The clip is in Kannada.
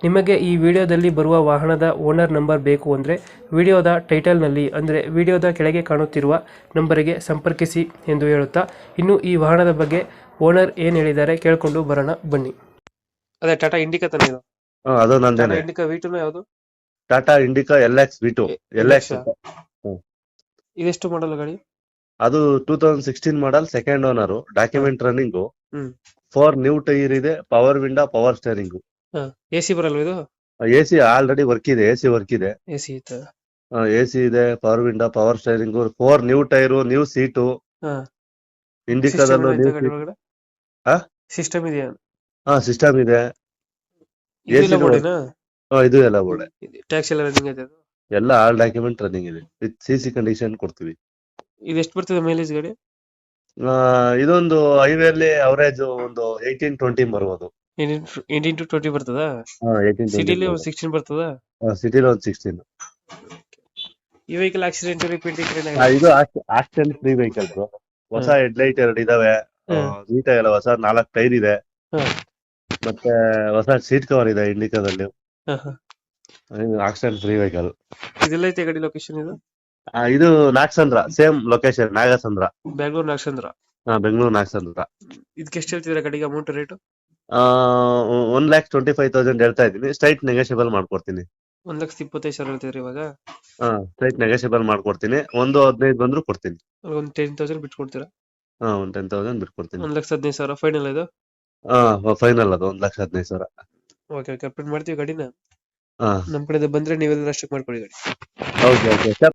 ನಿಮಗೆ ಈ ವಿಡಿಯೋದಲ್ಲಿ ಬರುವ ವಾಹನದ ಓನರ್ ನಂಬರ್ ಬೇಕು ಅಂದರೆ ವಿಡಿಯೋದ ಟೈಟಲ್ನಲ್ಲಿ ಅಂದರೆ ವಿಡಿಯೋದ ಕೆಳಗೆ ಕಾಣುತ್ತಿರುವ ನಂಬರಿಗೆ ಸಂಪರ್ಕಿಸಿ ಎಂದು ಹೇಳುತ್ತಾ ಇನ್ನು ಈ ವಾಹನದ ಬಗ್ಗೆ ಓನರ್ ಏನು ಹೇಳಿದ್ದಾರೆ ಕೇಳಿಕೊಂಡು ಬರೋಣ ಬನ್ನಿ. ಅದೇ ಟಾಟಾ ಇಂಡಿಕಾ ತಾನೇ ಇದು? ಹಾ, ಅದು ಟಾಟಾ ನಂದೇನೆ ಇಂಡಿಕಾ ವಿ ಟು ಯಾವುದು? Tata Indica L X V two L X ಇದೆಷ್ಟು ಮಾಡಲ್ ಗಾಡಿ? ಅದು two thousand sixteen model second owner document running hmm. Four new tyre ಇದೆ power window power steering A C ಬರಲ್ವ ಇದು? ಎ ಸಿ ಆಲ್ರೆಡಿ ವರ್ಕ್ ಇದೆ ಎ ಸಿ ವರ್ಕ್ ಇದೆ. ಎ ಸಿ ಇತ್ತು. ಎ ಸಿ ಇದೆ power window power steering four new tyre new seat ಹಾ. ಇಂಡಿಕಾದಲ್ಲೂ ನ್ಯೂ ಹಾ? ಸಿಸ್ಟಮ್ ಇದೆಯಾ? ಹಾ ಸಿಸ್ಟಮ್ ಇದೆ. ಎ ಸಿ ಇದು ಎಲ್ಲ ಬೋರ್ಡೆ. ಟ್ಯಾಕ್ಸ್ ಎಲ್ಲ ರನ್ನಿಂಗ್ ಐತೆ ಅದು? ಎಲ್ಲ all document running with. C C C condition ಕೊಡ್ತೀವಿ. ಇದು ಎಷ್ಟು ಬರ್ತದೆ ಮೈಲೇಜ್ ಗಾಡಿ? ಆ, ಇದೊಂದು ಅಲ್ಲಿ ಅವರೇಜ್ ಒಂದು ಏಯ್ಟೀನ್ ಟ್ವೆಂಟಿ ಬರ್ಬೋದು ಏಯ್ಟೀನ್ ಟು ಟ್ವೆಂಟಿ ಬರ್ತದ? ಸಿಟಿಲಿ ಒಂದು ಸಿಕ್ಸ್ಟೀನ್ ಬರ್ತದ? ಸಿಟಿಲಿ ಒಂದು ಸಿಕ್ಸ್ಟೀನ್ ಈ ವೆಹಿಕಲ್ ಆಕ್ಸಿಡೆಂಟ್ ರಿಪೀಟ್ ಇದು ಆಕ್ಸಿಡೆಂಟ್ ಫ್ರೀ ವೆಹಿಕಲ್ ಹೊಸ ಹೆಡ್ ಲೈಟ್ ಎರಡು ಇದಾವೆ. ನೀಟ್ ಆಗಿಲ್ಲ ಹೊಸ ನಾಲ್ಕು ಟೈರ್ ಇದೆ. ಮತ್ತೆ ಹೊಸ ಸೀಟ್ ಕವರ್ ಇದೆ ಇಂಡಿಕಾದಲ್ಲಿ ಆಕ್ಸಿಡೆಂಟ್ ಫ್ರೀ ವೆಹಿಕಲ್ ಇದೆಲ್ಲ ಐತೆ ಗಾಡಿ ಲೊಕೇಶನ್ ಇದು? ಇದು ನಾಗಸಂದ್ರ ಸೇಮ್ ಲೊಕೇಶನ್ ನಾಗಸಂದ್ರ. ಬೆಂಗಳೂರು ನಾಗಸಂದ್ರ? ಹಾ, ಬೆಂಗಳೂರು ನಾಗಸಂದ್ರ. ಇದಕ್ಕೆ ಎಷ್ಟು ಹೇಳ್ತಿದ್ರೆ ಗಾಡಿಗೆ amount rate one lakh twenty five thousand ಹೇಳ್ತಾ ಇದ್ದೀನಿ. ಸ್ಟ್ರೈಟ್ ನೆಗೋಷಿಯಬಲ್ ಮಾಡ್ಕೊಡ್ತೀನಿ. ಒಂದ್ ಲಕ್ಷ ಇಪ್ಪತ್ತೈದು ಸಾವಿರ ಹೇಳ್ತಿದ್ರಿ ಇವಾಗ? ಹಾ ಸ್ಟ್ರೈಟ್ ನೆಗೋಷಿಯಬಲ್ ಮಾಡ್ಕೊಡ್ತೀನಿ. ಒಂದು ಹದಿನೈದು ಬಂದ್ರು ಕೊಡ್ತೀನಿ. ಒಂದು ಟೆನ್ ತೌಸಂಡ್ ಬಿಟ್ಕೊಡ್ತೀರಾ? ಹಾ ಒಂದ್ ಟೆನ್ ತೌಸಂಡ್ ಬಿಟ್ಕೊಡ್ತೀನಿ. ಒಂದ್ ಲಕ್ಷ ಹದಿನೈದು ಸಾವಿರ. ಫೈನಲ್ ಇದು? ಹಾ ಫೈನಲ್ ಅದು. ಒಂದ್ ಲಕ್ಷ ಹದಿನೈದು ಸಾವಿರ. ಓಕೆ ಓಕೆ ಅಪ್ಡೇಟ್ ಮಾಡ್ತೀವಿ ಗಾಡಿನ? ಹಾ. ನಮ್ ಕಡೆ ಬಂದ್ರೆ ನೀವೆಲ್ಲ ಅಷ್ಟಕ್ಕೆ ಮಾಡ್ಕೊಳ್ಳಿ ಗಾಡಿ. Okay okay